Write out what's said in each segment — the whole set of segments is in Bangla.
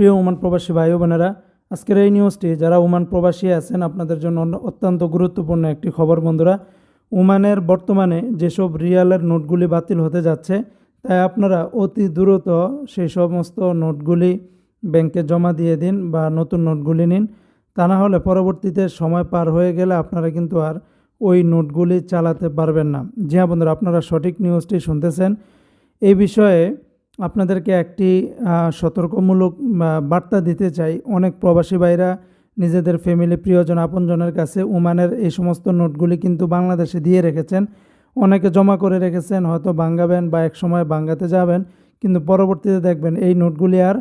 প্রিয় ওমান প্রবাসী ভাই বোনেরা, আজকের এই নিউজটি যারা ওমান প্রবাসী আছেন, আপনাদের জন্য অত্যন্ত গুরুত্বপূর্ণ একটি খবর বন্ধুরা। ওমানের বর্তমানে যেসব রিয়ালের নোটগুলি বাতিল হতে যাচ্ছে, তাই আপনারা অতি দ্রুত সেই সমস্ত নোটগুলি ব্যাংকে জমা দিয়ে দিন বা নতুন নোটগুলি নিন। তা না হলে পরবর্তীতে সময় পার হয়ে গেলে আপনারা কিন্তু আর ওই নোটগুলি চালাতে পারবেন না। জি হ্যাঁ বন্ধুরা, আপনারা সঠিক নিউজটি শুনতেছেন। এই বিষয়ে আপনাদেরকে একটি সতর্কমূলক বার্তা দিতে চাই। অনেক প্রবাসী ভাইরা নিজেদের ফ্যামিলি প্রিয়জন, আপনজনের কাছে ওমানের এই সমস্ত নোটগুলি কিন্তু বাংলাদেশে দিয়ে রেখেছেন। অনেকে জমা করে রেখেছেন, হয়তো বাঙ্গাবেন বা এক সময় বাঙ্গাতে যাবেন। কিন্তু পরবর্তীতে দেখবেন এই নোটগুলি আর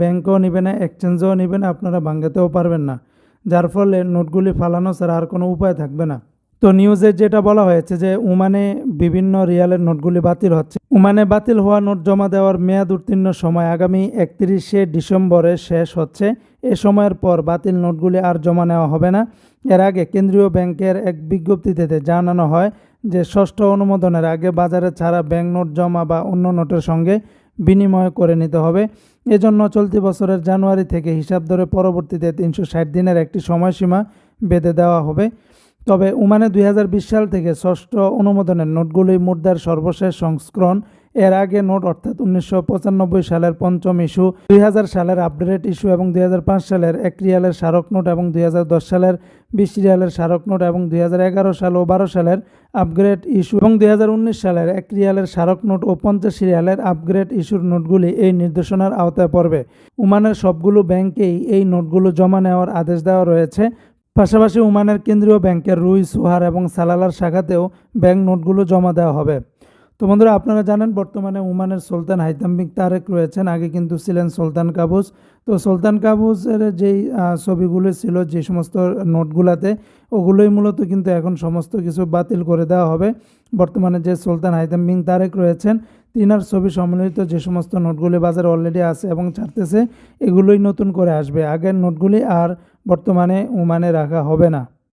ব্যাংকেও নেবে না এক্সচেঞ্জেও নেবে না, আপনারা বাঙ্গাতেও পারবেন না। যার ফলে নোটগুলি ফালানো ছাড়া আর কোনো উপায় থাকবে না। তো নিউজে যেটা বলা হয়েছে যে ওমানে বিভিন্ন রিয়ালের নোটগুলি বাতিল হচ্ছে। ওমানে বাতিল হওয়া নোট জমা দেওয়ার মেয়াদ উত্তীর্ণ সময় আগামী একত্রিশে ডিসেম্বরে শেষ হচ্ছে। এ সময়ের পর বাতিল নোটগুলি আর জমা নেওয়া হবে না। এর আগে কেন্দ্রীয় ব্যাংকের এক বিজ্ঞপ্তিতে জানানো হয় যে ষষ্ঠ অনুমোদনের আগে বাজারে ছাড়া ব্যাংক নোট জমা বা অন্য নোটের সঙ্গে বিনিময় করে নিতে হবে। এজন্য চলতি বছরের জানুয়ারি থেকে হিসাব ধরে পরবর্তীতে তিনশো ষাট দিনের একটি সময়সীমা বেঁধে দেওয়া হবে। তবে ওমানে দুই সাল থেকে ষষ্ঠ অনুমোদনের নোটগুলি মুদ্রার সর্বশেষ সংস্করণ। এর আগে নোট অর্থাৎ উনিশশো পঁচানব্বই সালের পঞ্চম ইস্যু, দুই হাজার সালের আপডেট ইস্যু এবং দু হাজার পাঁচ সালের এক রিয়ালের স্মারক নোট এবং দু হাজার দশ সালের বিশ রিয়ালের স্মারক নোট এবং দুই হাজার এগারো সাল ও বারো সালের আপগ্রেড ইস্যু এবং দুই হাজার উনিশ সালের এক রিয়ালের স্মারক নোট ও পঞ্চাশ রিয়ালের আপগ্রেড ইস্যুর নোটগুলি এই নির্দেশনার আওতায় পড়বে। ওমানের সবগুলো ব্যাংকেই এই নোটগুলো জমা নেওয়ার আদেশ দেওয়া রয়েছে। পাশাপাশি ওমানের কেন্দ্রীয় ব্যাংকের রুই, সুহার এবং সালালার শাখাতেও ব্যাংক নোটগুলো জমা দেওয়া হবে। তো বন্ধুরা, আপনারা জানেন বর্তমানে ওমানের সুলতান হাইতাম বিন তারেক রয়েছেন, আগে কিন্তু ছিলেন সুলতান কাবুস তো সুলতান কাবুসের যেই ছবিগুলো ছিল, যে সমস্ত নোটগুলাতে, ওগুলোই মূলত কিন্তু এখন সমস্ত কিছু বাতিল করে দেওয়া হবে। বর্তমানে যে সুলতান হাইতাম বিন তারেক রয়েছেন, তিনার ছবি সম্মিলিত যে সমস্ত নোটগুলি বাজারে অলরেডি আছে এবং ছাড়তেছে, এগুলোই নতুন করে আসবে। আগের নোটগুলি আর বর্তমানে ওমানে রাখা হবে না।